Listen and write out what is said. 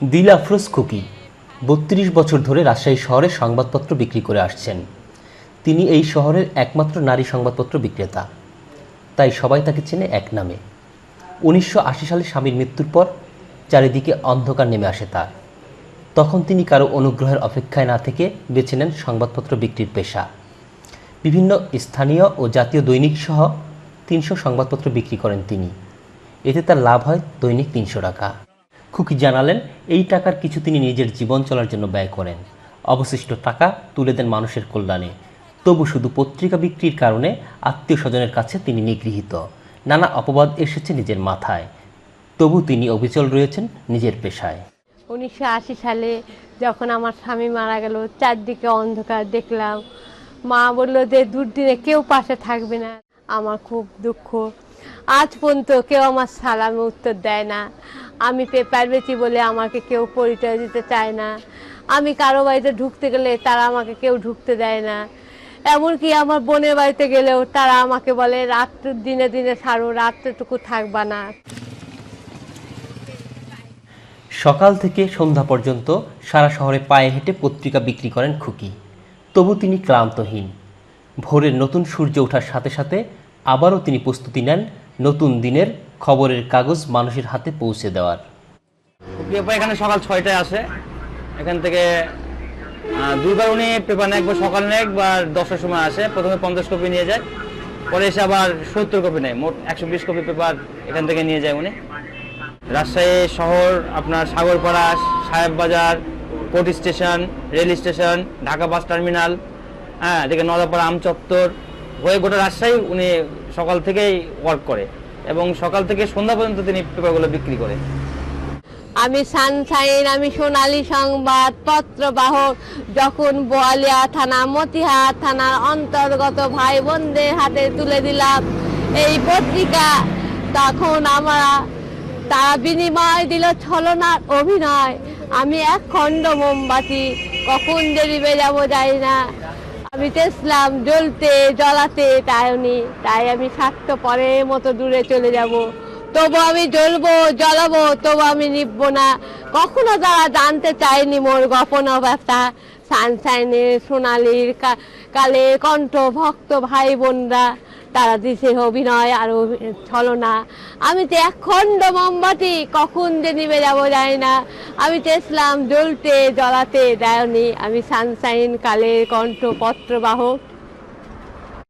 দিল আফরোজ খুকি বত্রিশ বছর ধরে রাজশাহী শহরে সংবাদপত্র বিক্রি করে আসছেন। তিনি এই শহরের একমাত্র নারী সংবাদপত্র বিক্রেতা। তাই সবাই তাকে চেনে এক নামে। উনিশশো আশি সালে স্বামীর মৃত্যুর পর চারিদিকে অন্ধকার নেমে আসে তার। তখন তিনি কারও অনুগ্রহের অপেক্ষায় না থেকে বেছে নেন সংবাদপত্র বিক্রির পেশা। বিভিন্ন স্থানীয় ও জাতীয় দৈনিক সহ তিনশো সংবাদপত্র বিক্রি করেন তিনি। এতে তার লাভ হয় দৈনিক তিনশো টাকা। খুকি জানালেন, এই টাকার কিছু তিনি নিজের জীবন চলার জন্য ব্যয় করেন। অবশিষ্ট টাকা তুলে দেন মানুষের কল্যাণে। তবু শুধু পত্রিকা বিক্রির কারণে আত্মীয় স্বজনের কাছে তিনি নিগৃহীত। নানা অপবাদ এসেছে নিজের মাথায়। তবু তিনি অবিচল রয়েছেন নিজের পেশায়। উনিশশো আশি সালে যখন আমার স্বামী মারা গেল, চারদিকে অন্ধকার দেখলাম। মা বলল যে, দুর্দিনে কেউ পাশে থাকবে না। আমার খুব দুঃখ আজ পর্যন্ত কেউ আমার সালামে উত্তর দেয় না। আমি পেপার বেচি বলে আমাকে কেউ পরিচয় দিতে চায় না। আমি কারও বাড়িতে ঢুকতে গেলে তারা আমাকে কেউ ঢুকতে দেয় না। এমনকি আমার বোনের বাড়িতে গেলেও তারা আমাকে বলে, রাত্র, দিনে দিনে ছাড়ো রাত্রেটুকু থাকবা না। সকাল থেকে সন্ধ্যা পর্যন্ত সারা শহরে পায়ে হেঁটে পত্রিকা বিক্রি করেন খুকি। তবু তিনি ক্লান্তহীন। ভোরের নতুন সূর্য ওঠার সাথে সাথে আবারও তিনি প্রস্তুতি নেন নতুন দিনের খবরের কাগজ মানুষের হাতে পৌঁছে দেওয়ার। পেপার এখানে সকাল ছয়টায় আসে এখান থেকে দুইবার উনি পেপার নেয় একবার সকাল নেয় একবার দশটার সময় আসে। প্রথমে পঞ্চাশ কপি নিয়ে যায়, পরে এসে আবার সত্তর কপি নেয়। মোট একশো বিশ কপি পেপার এখান থেকে নিয়ে যায় উনি। রাজশাহী শহর, আপনার Sagarpara, Saheb Bazar court station, rail station, Dhaka bus terminal হ্যাঁ এদিকে নদাপাড়া আমচত্বর হয়ে গোটা রাজশাহী উনি সকাল থেকেই ওয়ার্ক করে এবং সকাল থেকে সন্ধ্যা পর্যন্ত তিনি পেপারগুলো বিক্রি করে। আমি সানশাইন আমি সোনালী সংবাদ, পত্রবাহক, যখন বোয়ালিয়া থানা, মতিহার থানার অন্তর্গত ভাই বোনদের হাতে তুলে দিলাম এই পত্রিকা, তখন আমরা তারা বিনিময় দিল ছলনার অভিনয়। আমি এক খণ্ড মোমবাতি, কখন নিবে যাব যাই না। আমি চেয়েছিলাম জ্বলতে, জ্বলাতে, তাই উনি, তাই আমি স্বার্থ পরের মতো দূরে চলে যাব। তবু আমি জ্বলবো, জ্বলাবো, তবু আমি নিববো না। কখনো যারা জানতে চায়নি মোর গোপন অবস্থা সানশাইনের সোনালির কালে কণ্ঠ ভক্ত ভাই বোনরা তারা দিছে অভিনয় আর ছলনা। আমি তো একখণ্ড মোমবাতি কখন যে নিবে যাব যায় না। আমি চেয়েছিলাম জ্বলতে, জ্বলাতে দেয়নি আমি সানসাইন কালের কণ্ঠ পত্রবাহক